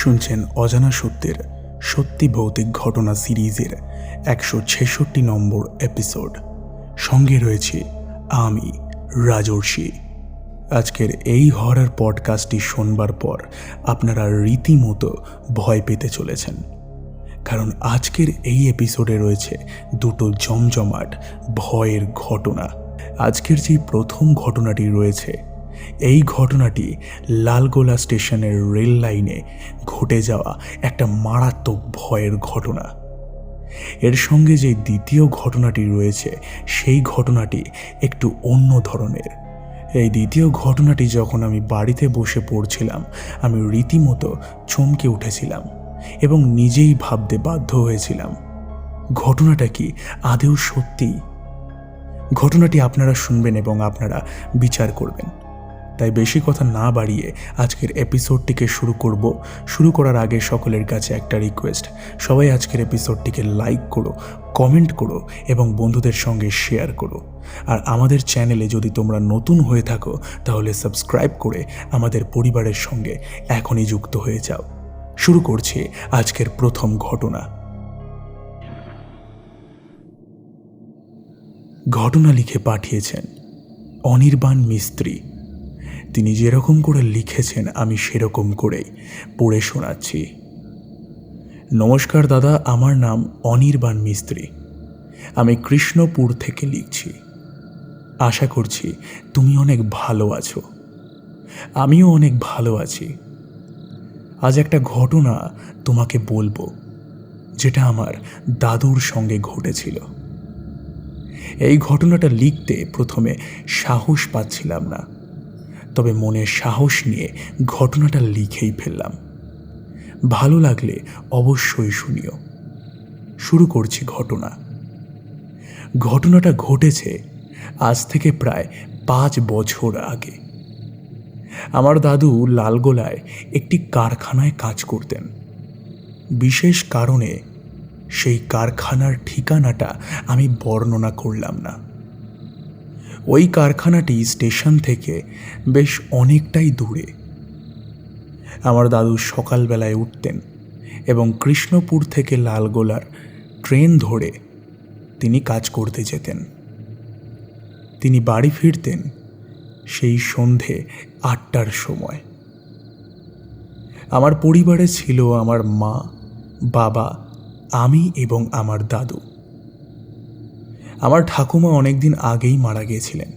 শুনছেন অজানা সত্যের সত্যি ভৌতিক ঘটনা সিরিজের একশো ছেষট্টি নম্বর এপিসোড। সঙ্গে রয়েছে আমি, রাজর্ষি। আজকের এই হরার পডকাস্টটি শোনবার পর আপনারা রীতিমতো ভয় পেতে চলেছেন। কারণ আজকের এই এপিসোডে রয়েছে দুটো জমজমাট ভয়ের ঘটনা। আজকের যে প্রথম ঘটনাটি রয়েছে এই ঘটনাটি লালগোলা স্টেশনের রেল লাইনে ঘটে যাওয়া একটা মারাত্মক ভয়ের ঘটনা। এর সঙ্গে যে দ্বিতীয় ঘটনাটি রয়েছে, সেই ঘটনাটি একটু অন্য ধরনের। এই দ্বিতীয় ঘটনাটি যখন আমি বাড়িতে বসে পড়ছিলাম, আমি রীতিমতো চমকে উঠেছিলাম এবং নিজেই ভাবতে বাধ্য হয়েছিলাম, ঘটনাটা কি আদেও সত্যি? ঘটনাটি আপনারা শুনবেন এবং আপনারা বিচার করবেন। তাই বেশি কথা না বাড়িয়ে আজকের এপিসোডটিকে শুরু করব। শুরু করার আগে সকলের কাছে একটা রিকোয়েস্ট সবাই আজকের এপিসোডটিকে লাইক করো কমেন্ট করো এবং বন্ধুদের সঙ্গে শেয়ার করো। আর আমাদের চ্যানেলে যদি তোমরা নতুন হয়ে থাকো, তাহলে সাবস্ক্রাইব করে আমাদের পরিবারের সঙ্গে এখনই যুক্ত হয়ে যাও। শুরু করছি আজকের প্রথম ঘটনা। ঘটনা লিখে পাঠিয়েছেন অনির্বাণ মিস্ত্রি। তিনি যেরকম করে লিখেছেন, আমি সেরকম করেই পড়ে শোনাচ্ছি। নমস্কার দাদা, আমার নাম অনির্বাণ মিস্ত্রি। আমি কৃষ্ণপুর থেকে লিখছি। আশা করছি তুমি অনেক ভালো আছো। আমিও অনেক ভালো আছি। আজ একটা ঘটনা তোমাকে বলব, যেটা আমার দাদুর সঙ্গে ঘটেছিল। এই ঘটনাটা লিখতে প্রথমে সাহস পাচ্ছিলাম না। তবে মনে সাহস নিয়ে ঘটনাটা লিখেই ফেললাম। ভালো লাগলে অবশ্যই শুনিও। শুরু করছি ঘটনা। ঘটনাটা ঘটেছে আজ থেকে প্রায় পাঁচ বছর আগে। আমার দাদু লালগোলায় একটি কারখানায় কাজ করতেন। বিশেষ কারণে সেই কারখানার ঠিকানাটা আমি বর্ণনা করলাম না। ওই কারখানাটি স্টেশন থেকে বেশ অনেকটাই দূরে। আমার দাদু সকালবেলায় উঠতেন এবং কৃষ্ণপুর থেকে লালগোলার ট্রেন ধরে তিনি কাজ করতে যেতেন। তিনি বাড়ি ফিরতেন সেই সন্ধে আটটার সময়। আমার পরিবারে ছিল আমার মা, বাবা, আমি এবং আমার দাদু। আমার ঠাকুমা অনেকদিন আগেই মারা গিয়েছিলেন।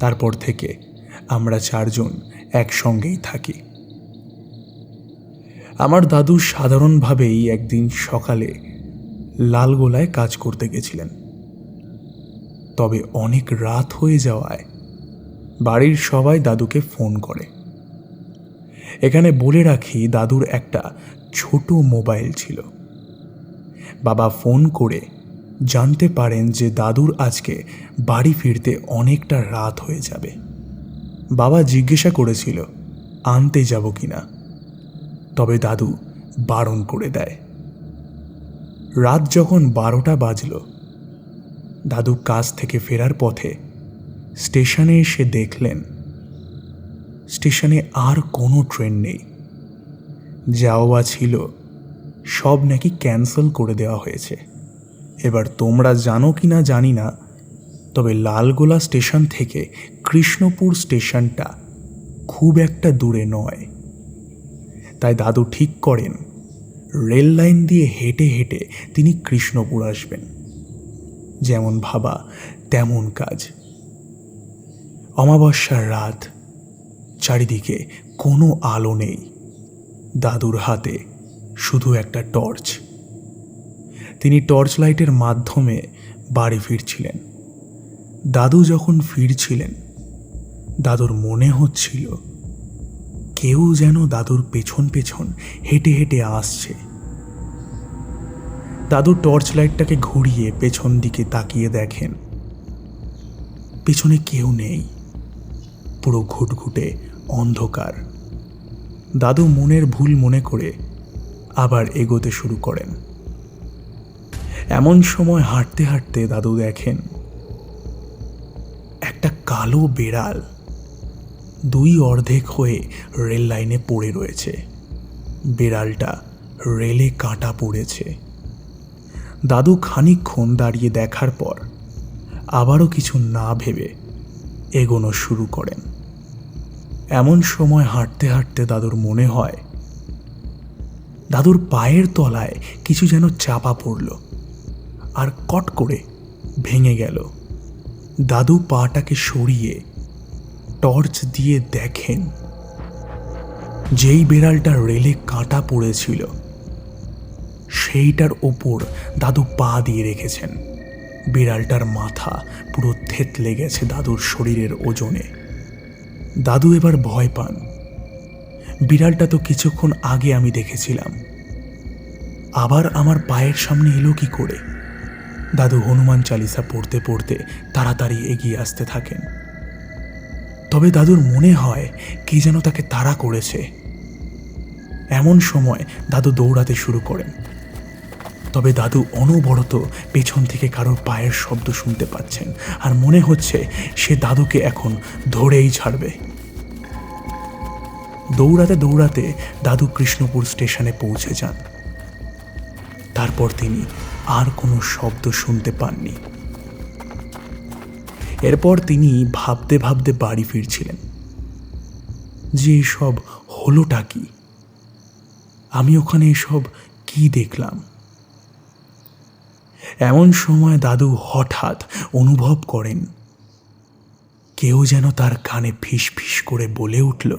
তারপর থেকে আমরা চারজন একসঙ্গেই থাকি। আমার দাদু সাধারণভাবেই একদিন সকালে লালগোলায় কাজ করতে গেছিলেন। তবে অনেক রাত হয়ে যাওয়ায় বাড়ির সবাই দাদুকে ফোন করে। এখানে বলে রাখি, দাদুর একটা ছোট মোবাইল ছিল। বাবা ফোন করে জানতে পারেন যে দাদুর আজকে বাড়ি ফিরতে অনেকটা রাত হয়ে যাবে। বাবা জিজ্ঞাসা করেছিল, আনতে যাব কিনা? তবে দাদু বারণ করে দেয়। রাত যখন বারোটা বাজল, দাদু কাজ থেকে ফেরার পথে স্টেশনে এসে দেখলেন, স্টেশনে আর কোনো ট্রেন নেই। যাওয়া ছিল, সব নাকি ক্যান্সেল করে দেওয়া হয়েছে। এবার তোমরা জানো কি না জানি না, তবে লালগোলা স্টেশন থেকে কৃষ্ণপুর স্টেশনটা খুব একটা দূরে নয়। তাই দাদু ঠিক করেন, রেল লাইন দিয়ে হেঁটে হেঁটে তিনি কৃষ্ণপুর আসবেন। যেমন ভাবা, তেমন কাজ। অমাবস্যার রাত, চারিদিকে কোনো আলো নেই। দাদুর হাতে শুধু একটা টর্চ। তিনি টর্চ লাইটের মাধ্যমে বাড়ি ফিরছিলেন। দাদু যখন ফিরছিলেন, দাদুর মনে হচ্ছিল, কেউ যেন দাদুর পেছন পেছন হেঁটে হেঁটে আসছে। দাদু টর্চ লাইটটাকে ঘুরিয়ে পেছন দিকে তাকিয়ে দেখেন, পেছনে কেউ নেই, পুরো ঘুটঘুটে অন্ধকার। দাদু মনের ভুল মনে করে আবার এগোতে শুরু করেন। এমন সময় হাঁটতে হাঁটতে দাদু দেখেন একটা কালো বেড়াল দুই অর্ধেক হয়ে রেল লাইনে পড়ে রয়েছে। বিড়ালটা রেলে কাটা পড়েছে। দাদু খানিকক্ষণ দাঁড়িয়ে দেখার পর আবারও কিছু না ভেবে এগোনো শুরু করেন। এমন সময় হাঁটতে হাঁটতে দাদুর মনে হয়, দাদুর পায়ের তলায় কিছু যেন চাপা পড়ল। আর কট করে ভেঙে গেল। দাদু পাটাকে সরিয়ে টর্চ দিয়ে দেখেন, যেই বেড়ালটা রেলে কাঁটা পড়েছিল, সেইটার ওপর দাদু পা দিয়ে রেখেছেন। বিড়ালটার মাথা পুরো থেতলে গেছে দাদুর শরীরের ওজনে। দাদু এবার ভয় পান। বিড়ালটা তো কিছুক্ষণ আগে আমি দেখেছিলাম। আবার আমার পায়ের সামনে এলো কি করে? দাদু হনুমান চালিসা পড়তে পড়তে তাড়াতাড়ি এগিয়ে আসতে থাকেন। তবে দাদুর মনে হয় কে যেন তাকে তাড়া করেছে। এমন সময় দাদু দৌড়াতে শুরু করেন। তবে দাদু অনবরত পেছন থেকে কারোর পায়ের শব্দ শুনতে পাচ্ছেন আর মনে হচ্ছে সে দাদুকে এখন ধরেই ছাড়বে। দৌড়াতে দৌড়াতে দাদু কৃষ্ণপুর স্টেশনে পৌঁছে যান। তারপর তিনি আর কোনো শব্দ শুনতে পাননি। এরপর তিনি ভাবতে ভাবতে বাড়ি ফিরছিলেন। যে এসব হলোটা কি? আমি ওখানে এসব কি দেখলাম? এমন সময় দাদু হঠাৎ অনুভব করেন, কেউ যেন তার কানে ফিস ফিস করে বলে উঠল,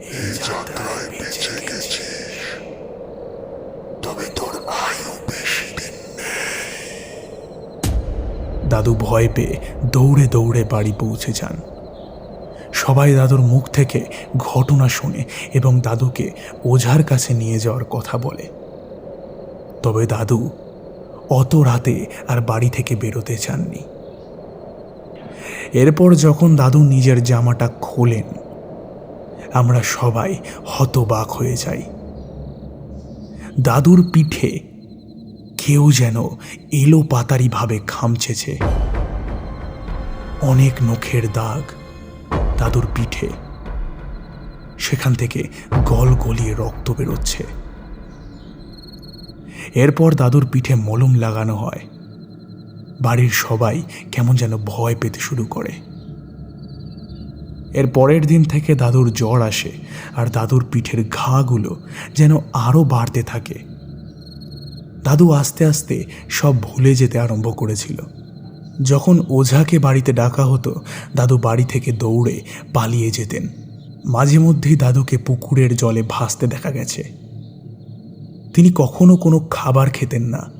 এই দাদু ভয় পেয়ে দৌড়ে দৌড়ে বাড়ি পৌঁছে যান। সবাই দাদুর মুখ থেকে ঘটনা শুনে এবং দাদুকে ওঝার কাছে নিয়ে যাওয়ার কথা বলে। তবে দাদু অত রাতে আর বাড়ি থেকে বেরোতে চাননি। এরপর যখন দাদু নিজের জামাটা খোলেন, আমরা সবাই হতবাক হয়ে যাই। দাদুর পিঠে কেউ যেন এলো পাতারিভাবে খামছেছে অনেক নখের দাগ দাদুর পিঠে। সেখান থেকে গল গলিয়ে রক্ত বেরোচ্ছে। এরপর দাদুর পিঠে মলম লাগানো হয়। বাড়ির সবাই কেমন যেন ভয় পেতে শুরু করে। এর পরের দিন থেকে দাদুর জ্বর আসে আর দাদুর পিঠের ঘাগুলো যেন আরও বাড়তে থাকে। দাদু আস্তে আস্তে সব ভুলে যেতে আরম্ভ করেছিল। যখন ওঝাকে বাড়িতে ডাকা হতো, দাদু বাড়ি থেকে দৌড়ে পালিয়ে যেতেন। মাঝে মধ্যেই দাদুকে পুকুরের জলে ভাসতে দেখা গেছে। তিনি কখনো কোনো খাবার খেতেন না,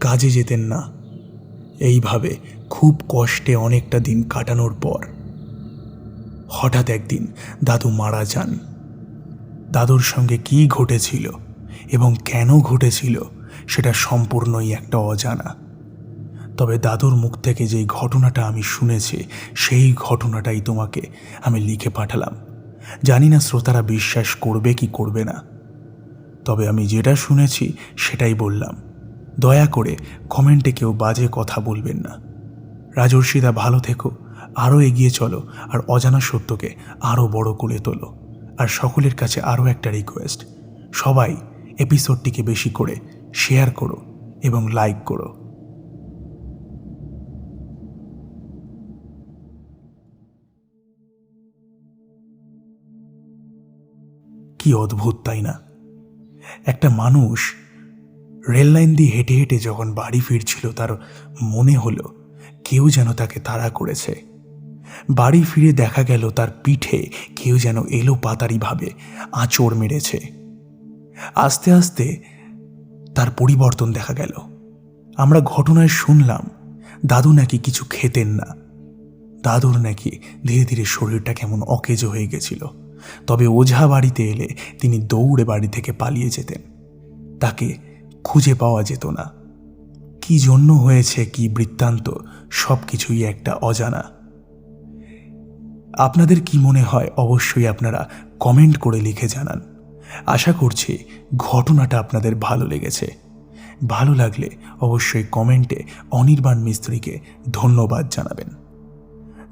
কাজে যেতেন না। এইভাবে খুব কষ্টে অনেকটা দিন কাটানোর পর হঠাৎ একদিন দাদু মারা যান। দাদুর সঙ্গে কি ঘটেছিল এবং কেন ঘটেছিল সেটা সম্পূর্ণই একটা অজানা। তবে দাদুর মুখ থেকে যেই ঘটনাটা আমি শুনেছি, সেই ঘটনাটাই তোমাকে আমি লিখে পাঠালাম। জানি না শ্রোতারা বিশ্বাস করবে কি করবে না। তবে আমি যেটা শুনেছি, সেটাই বললাম। দয়া করে কমেন্টে কেউ বাজে কথা বলবেন না। রাজর্ষিদা, ভালো থেকো। আরও এগিয়ে চলো, আর অজানা সত্যকে আরও বড় করে তোলো। আর সকলের কাছে আরও একটা রিকোয়েস্ট সবাই এপিসোডটিকে বেশি করে শেয়ার করো এবং লাইক করো। কি অদ্ভুত, তাই না? একটা মানুষ রেল লাইন দিয়ে হেঁটে হেঁটে যখন বাড়ি ফিরছিল, তার মনে হলো কেউ যেন তাকে তাড়া করেছে। বাড়ি ফিরে দেখা গেল, তার পিঠে কেউ যেন এলো পাতারিভাবে আঁচড় মেরেছে। আস্তে আস্তে তার পরিবর্তন দেখা গেল। আমরা ঘটনায় শুনলাম, দাদু নাকি কিছু খেতেন না। দাদুর নাকি ধীরে ধীরে শরীরটা কেমন অকেজ হয়ে গেছিল। তবে ওঝা বাড়িতে এলে তিনি দৌড়ে বাড়ি থেকে পালিয়ে যেতেন। তাকে খুঁজে পাওয়া যেত না। কি জন্য হয়েছে, কি বৃত্তান্ত সব কিছুই একটা অজানা। আপনাদের কি মনে হয়, অবশ্যই আপনারা কমেন্ট করে লিখে জানান। আশা করছি ঘটনাটা আপনাদের ভালো লেগেছে। ভালো লাগলে অবশ্যই কমেন্টে অনির্বাণ মিস্ত্রিকে ধন্যবাদ জানাবেন।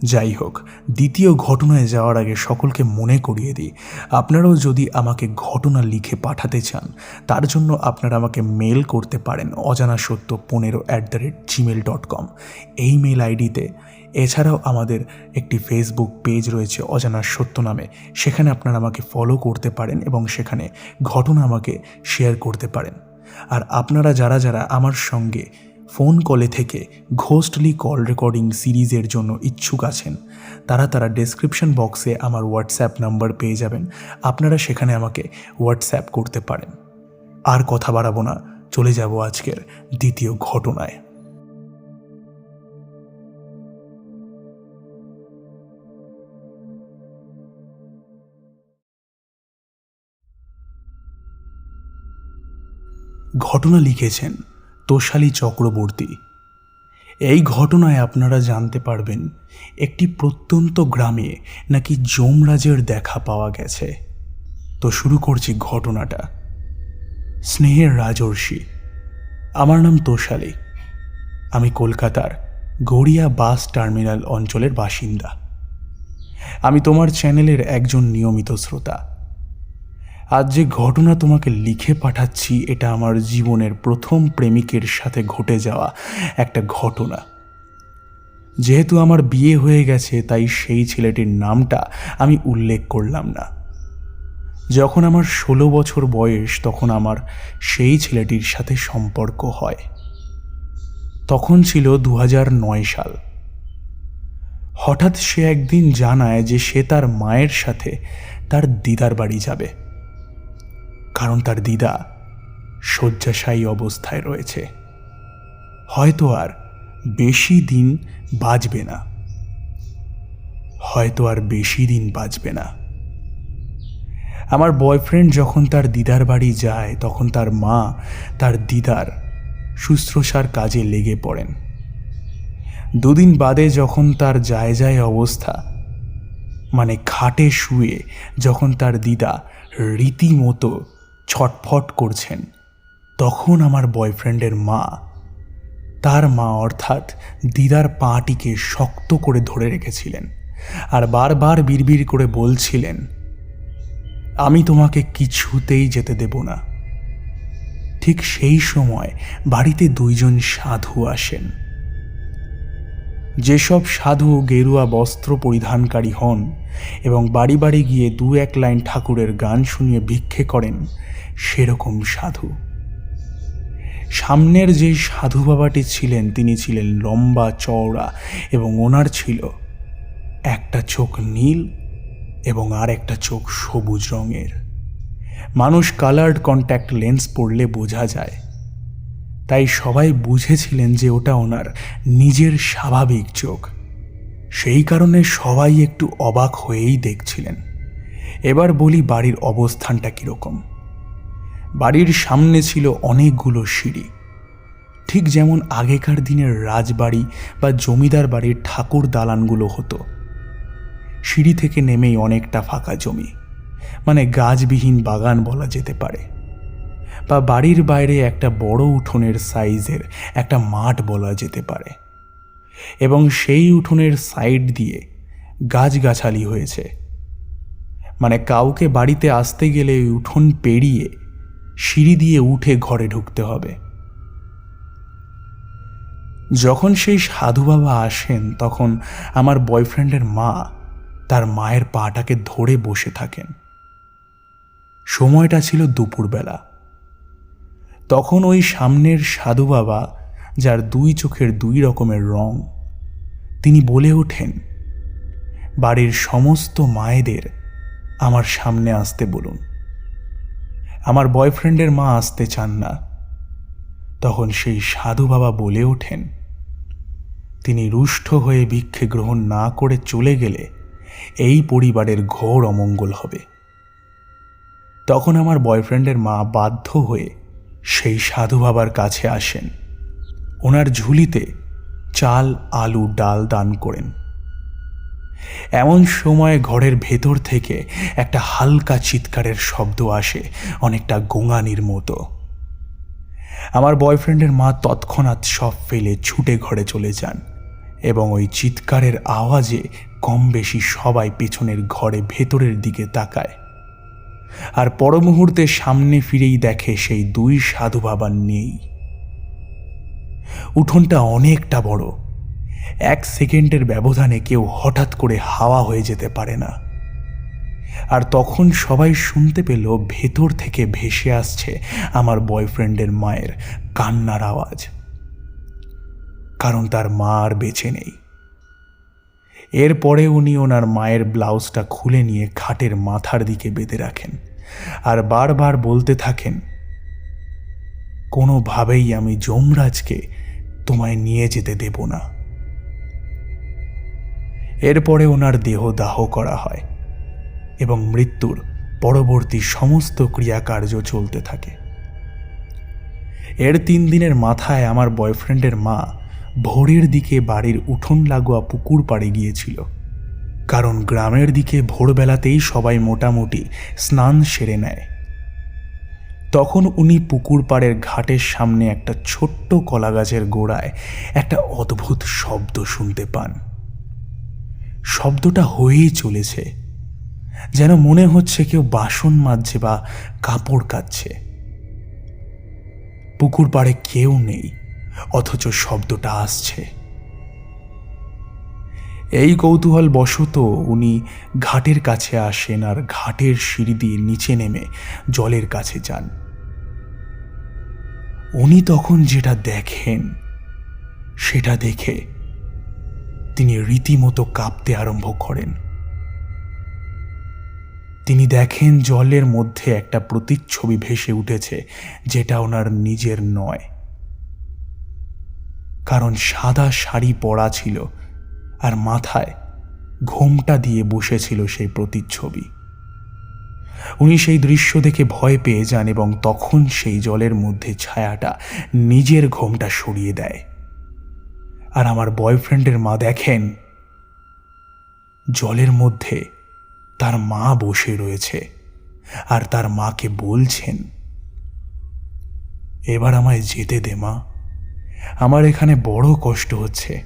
যাই হোক, দ্বিতীয় ঘটনায় যাওয়ার আগে সকলকে মনে করিয়ে দিই, আপনারাও যদি আমাকে ঘটনা লিখে পাঠাতে চান, তার জন্য আপনারা আমাকে মেল করতে পারেন অজানা সত্য পনেরো at the rate Gmail dot com এই মেল আইডিতে এছাড়াও আমাদের একটি ফেসবুক পেজ রয়েছে, অজানা সত্য নামে। সেখানে আপনারা আমাকে ফলো করতে পারেন এবং সেখানে ঘটনা আমাকে শেয়ার করতে পারেন। আর আপনারা যারা যারা আমার সঙ্গে ফোন কলে থেকে ঘোস্টলি কল রেকর্ডিং সিরিজের জন্য ইচ্ছুক আছেন, তারা তারা ডেসক্রিপশন বক্সে আমার হোয়াটসঅ্যাপ নাম্বার পেয়ে যাবেন। আপনারা সেখানে আমাকে হোয়াটসঅ্যাপ করতে পারেন। আর কথা বাড়াবো না, চলে যাব আজকের দ্বিতীয় ঘটনায়। ঘটনা লিখেছেন তোষালী চক্রবর্তী। এই ঘটনায় আপনারা জানতে পারবেন, একটি প্রত্যন্ত গ্রামে নাকি যমরাজের দেখা পাওয়া গেছে। তো শুরু করছি ঘটনাটা। স্নেহের রাজর্ষি। আমার নাম তোষালী আমি কলকাতার গড়িয়া বাস টার্মিনাল অঞ্চলের বাসিন্দা। আমি তোমার চ্যানেলের একজন নিয়মিত শ্রোতা। আজ যে ঘটনা তোমাকে লিখে পাঠাচ্ছি, এটা আমার জীবনের প্রথম প্রেমিকের সাথে ঘটে যাওয়া একটা ঘটনা। যেহেতু আমার বিয়ে হয়ে গেছে, তাই সেই ছেলেটির নামটা আমি উল্লেখ করলাম না। যখন আমার ষোলো বছর বয়স, তখন আমার সেই ছেলেটির সাথে সম্পর্ক হয়। তখন ছিল দু নয় সাল। হঠাৎ সে একদিন জানায় যে সে তার মায়ের সাথে তার দিদার বাড়ি যাবে। কারণ তার দিদা শয্যাশায়ী অবস্থায় রয়েছে। হয়তো আর বেশি দিন বাঁচবে না। হয়তো আর বেশি দিন বাঁচবে না। আমার বয়ফ্রেন্ড যখন তার দিদার বাড়ি যায়, তখন তার মা তার দিদার শুশ্রূষার কাজে লেগে পড়েন। দুদিন বাদে যখন তার যায় যায় অবস্থা মানে খাটে শুয়ে যখন তার দিদা রীতিমতো ছটফট করছেন। তখন আমার বয়ফ্রেন্ডের মা, তার মা অর্থাৎ দিদার পাটিকে শক্ত করে ধরে রেখেছিলেন আর বারবার বিড়বিড় করে বলছিলেন, আমি তোমাকে কিছুতেই যেতে দেব না। ঠিক সেই সময় বাড়িতে দুইজন সাধু আসেন। যেসব সাধু গেরুয়া বস্ত্র পরিধানকারী হন এবং বাড়ি বাড়ি গিয়ে দু এক লাইন ঠাকুরের গান শুনিয়ে ভিক্ষে করেন সেরকম সাধু। সামনের যে সাধু বাবাটি ছিলেন, তিনি ছিলেন লম্বা, চওড়া এবং ওনার ছিল একটা চোখ নীল এবং আর একটা চোখ সবুজ রঙের। মানুষ কালার্ড কন্ট্যাক্ট লেন্স পড়লে বোঝা যায়। তাই সবাই বুঝেছিলেন যে ওটা ওনার নিজের স্বাভাবিক চোখ। সেই কারণে সবাই একটু অবাক হয়েই দেখছিলেন। এবার বলি বাড়ির অবস্থানটা কীরকম। বাড়ির সামনে ছিল অনেকগুলো সিঁড়ি। ঠিক যেমন আগেকার দিনের রাজবাড়ি বা জমিদার বাড়ির ঠাকুর দালানগুলো হতো। সিঁড়ি থেকে নেমেই অনেকটা ফাঁকা জমি মানে গাছবিহীন বাগান বলা যেতে পারে। বা বাড়ির বাইরে একটা বড় উঠোনের সাইজের একটা মাঠ বলা যেতে পারে। এবং সেই উঠোনের সাইড দিয়ে গাছগাছালি হয়েছে। মানে কাউকে বাড়িতে আসতে গেলে উঠোন পেরিয়ে সিঁড়ি দিয়ে উঠে ঘরে ঢুকতে হবে। যখন সেই সাধু বাবা আসেন, তখন আমার বয়ফ্রেন্ডের মা তার মায়ের পাটাকে ধরে বসে থাকেন। সময়টা ছিল দুপুরবেলা। তখন ওই সামনের সাধু বাবা, যার দুই চোখের দুই রকমের রং, তিনি বলে ওঠেন, বাড়ির সমস্ত মায়েদের আমার সামনে আসতে বলুন। আমার বয়ফ্রেন্ডের মা আসতে চান না। তখন সেই সাধু বাবা বলে ওঠেন, তিনি রুষ্ট হয়ে ভিক্ষে গ্রহণ না করে চলে গেলে এই পরিবারের ঘোর অমঙ্গল হবে। তখন আমার বয়ফ্রেন্ডের মা বাধ্য হয়ে সেই সাধু বাবার কাছে আসেন। ওনার ঝুলিতে চাল, আলু, ডাল দান করেন। এমন সময় ঘরের ভেতর থেকে একটা হালকা চিৎকারের শব্দ আসে, অনেকটা গোঙানির মতো। আমার বয়ফ্রেন্ডের মা তৎক্ষণাৎ সব ফেলে ছুটে ঘরে চলে যান এবং ওই চিৎকারের আওয়াজে কম বেশি সবাই পেছনের ঘরে ভেতরের দিকে তাকায়। আর পর মুহূর্তে সামনে ফিরেই দেখে সেই দুই সাধু বাবা নেই। উঠোনটা অনেকটা বড় এক সেকেন্ডের ব্যবধানে কেউ হঠাৎ করে হাওয়া হয়ে যেতে পারে না। আর তখন সবাই শুনতে পেল ভেতর থেকে ভেসে আসছে আমার বয়ফ্রেন্ডের মায়ের কান্নার আওয়াজ। কারণ তার মা আর বেঁচে নেই। এরপরে উনি ওনার মায়ের ব্লাউজটা খুলে নিয়ে খাটের মাথার দিকে বেঁধে রাখেন আর বারবার বলতে থাকেন, কোনোভাবেই আমি যমরাজকে তোমায় নিয়ে যেতে দেব না। এরপরে ওনার দেহ দাহ করা হয় এবং মৃত্যুর পরবর্তী সমস্ত ক্রিয়াকার্য চলতে থাকে। এর তিন দিনের মাথায় আমার বয়ফ্রেন্ডের মা ভোরের দিকে বাড়ির উঠোন লাগোয়া পুকুর পাড়ে গিয়েছিল, কারণ গ্রামের দিকে ভোরবেলাতেই সবাই মোটামুটি স্নান সেরে নেয়। তখন উনি পুকুর পাড়ের ঘাটের সামনে একটা ছোট্ট কলা গাছের গোড়ায় একটা অদ্ভুত শব্দ শুনতে পান। শব্দটা হয়েই চলেছে। যেন মনে হচ্ছে কেউ বাসন মাজছে বা কাপড় কাচ্ছে। পুকুর পাড়ে কেউ নেই, অথচ শব্দটা আসছে। এই কৌতূহল বশত উনি ঘাটের কাছে আসেন আর ঘাটের সিঁড়ি দিয়ে নিচে নেমে জলের কাছে যান। উনি তখন যেটা দেখেন, সেটা দেখে তিনি রীতিমতো কাঁপতে আরম্ভ করেন। তিনি দেখেন জলের মধ্যে একটা প্রতিচ্ছবি ভেসে উঠেছে, যেটা ওনার নিজের নয়। কারণ সাদা শাড়ি পরা ছিল আর মাথায় ঘোমটা দিয়ে বসেছিল সেই প্রতিচ্ছবি। উনি সেই দৃশ্য দেখে ভয় পেয়ে যান এবং তখন সেই জলের মধ্যে ছায়াটা নিজের ঘোমটা সরিয়ে দেয়। আর আমার বয়ফ্রেন্ডের মা দেখেন, জলের মধ্যে তার মা বসে রয়েছে আর তার মাকে বলছেন, এবার আমায় যেতে দে মা। আমার এখানে বড় কষ্ট হচ্ছে।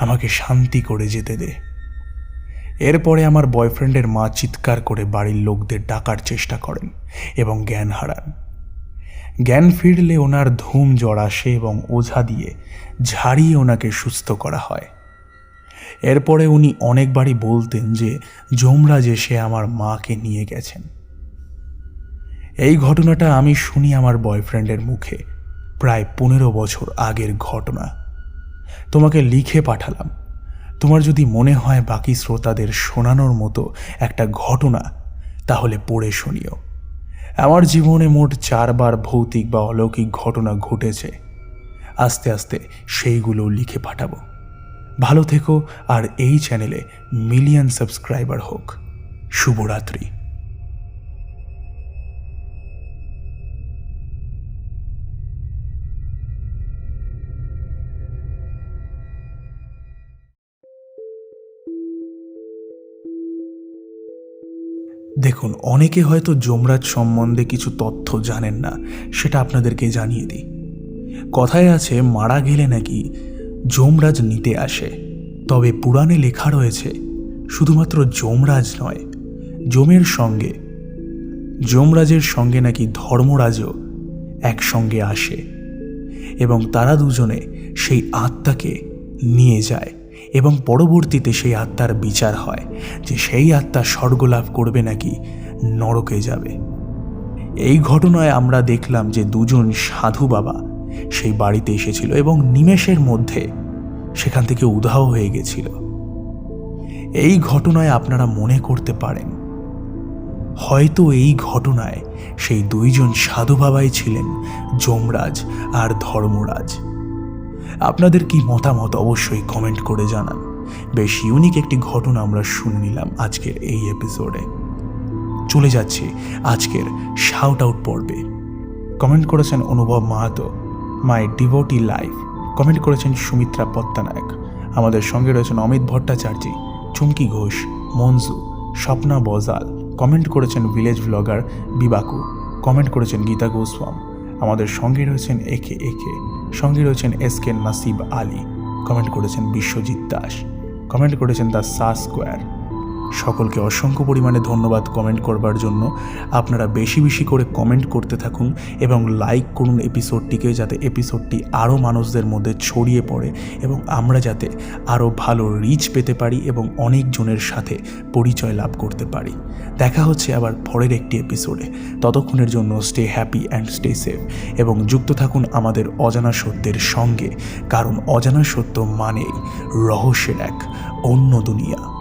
আমাকে শান্তি করে যেতে দে। এরপরে আমার বয়ফ্রেন্ডের মা চিৎকার করে বাড়ির লোকদের ডাকার চেষ্টা করেন এবং জ্ঞান হারান। জ্ঞান ফিরলে ওনার ধুম জ্বর আসে এবং ওঝা দিয়ে ঝাড়িয়ে ওনাকে সুস্থ করা হয়। এরপরে উনি অনেকবারই বলতেন যে, যমরাজ এসে আমার মাকে নিয়ে গেছেন। এই ঘটনাটা আমি শুনি আমার বয়ফ্রেন্ডের মুখে, প্রায় পনেরো বছর আগের ঘটনা। তোমাকে লিখে পাঠালাম। তোমার যদি মনে হয় বাকি শ্রোতাদের শোনানোর মতো একটা ঘটনা, তাহলে পড়ে শুনিও। আমার জীবনে মোট চারবার ভৌতিক বা অলৌকিক ঘটনা ঘটেছে। আস্তে আস্তে সেইগুলো লিখে পাঠাবো। ভালো থেকো, আর এই চ্যানেলে মিলিয়ন সাবস্ক্রাইবার হোক। শুভরাত্রি। দেখুন, অনেকে হয়তো যমরাজ সম্বন্ধে কিছু তথ্য জানেন না, সেটা আপনাদেরকে জানিয়ে দিই। কথায় আছে, মারা গেলে নাকি যমরাজ নিতে আসে। তবে পুরাণে লেখা রয়েছে, শুধুমাত্র যমরাজ নয়, যমের সঙ্গে, যমরাজের সঙ্গে নাকি ধর্মরাজও একসঙ্গে আসে। এবং তারা দুজনে সেই আত্মাকে নিয়ে যায়। এবং পরবর্তীতে সেই আত্মার বিচার হয় যে সেই আত্মা স্বর্গলাভ করবে নাকি নরকে যাবে। এই ঘটনায় আমরা দেখলাম যে দুজন সাধু বাবা সেই বাড়িতে এসেছিল এবং নিমেষের মধ্যে সেখান থেকে উধাও হয়ে গেছিল। এই ঘটনায় আপনারা মনে করতে পারেন, হয়তো এই ঘটনায় সেই দুইজন সাধু বাবাই ছিলেন যমরাজ আর ধর্মরাজ। আপনাদের কি মতামত অবশ্যই কমেন্ট করে জানান। বেশ ইউনিক একটি ঘটনা আমরা শুনে নিলাম আজকের এই এপিসোডে চলে যাচ্ছি আজকের শাউট আউট পর্বে। কমেন্ট করেছেন Anubhav Mahato my devotee life comment করেছেন সুমিত্রা পত্তানায়ক। আমাদের সঙ্গে রয়েছেন অমিত ভট্টাচার্য, চুমকি ঘোষ মঞ্জু স্বপ্না বজাল। কমেন্ট করেছেন ভিলেজ ব্লগার বিবাকু। কমেন্ট করেছেন গীতা গোস্বাম। আমাদের সঙ্গে রয়েছেন একে একে। সঙ্গে রয়েছেন S K Nasib Ali. Comment করেছেন বিশ্বজিৎ দাস। কমেন্ট করেছেন দ্য সা স্কোয়ার। সকলকে অসংখ্য পরিমাণে ধন্যবাদ কমেন্ট করবার জন্য। আপনারা বেশি বেশি করে কমেন্ট করতে থাকুন এবং লাইক করুন এপিসোডটিকে যাতে এপিসোডটি আরও মানুষদের মধ্যে ছড়িয়ে পড়ে এবং আমরা যাতে আরও ভালো রিচ পেতে পারি এবং অনেকজনের সাথে পরিচয় লাভ করতে পারি। দেখা হচ্ছে আবার পরের একটি এপিসোডে ততক্ষণের জন্য stay happy and stay safe এবং যুক্ত থাকুন আমাদের অজানা সত্যের সঙ্গে। কারণ অজানা সত্য মানেই রহস্যের এক অন্য দুনিয়া।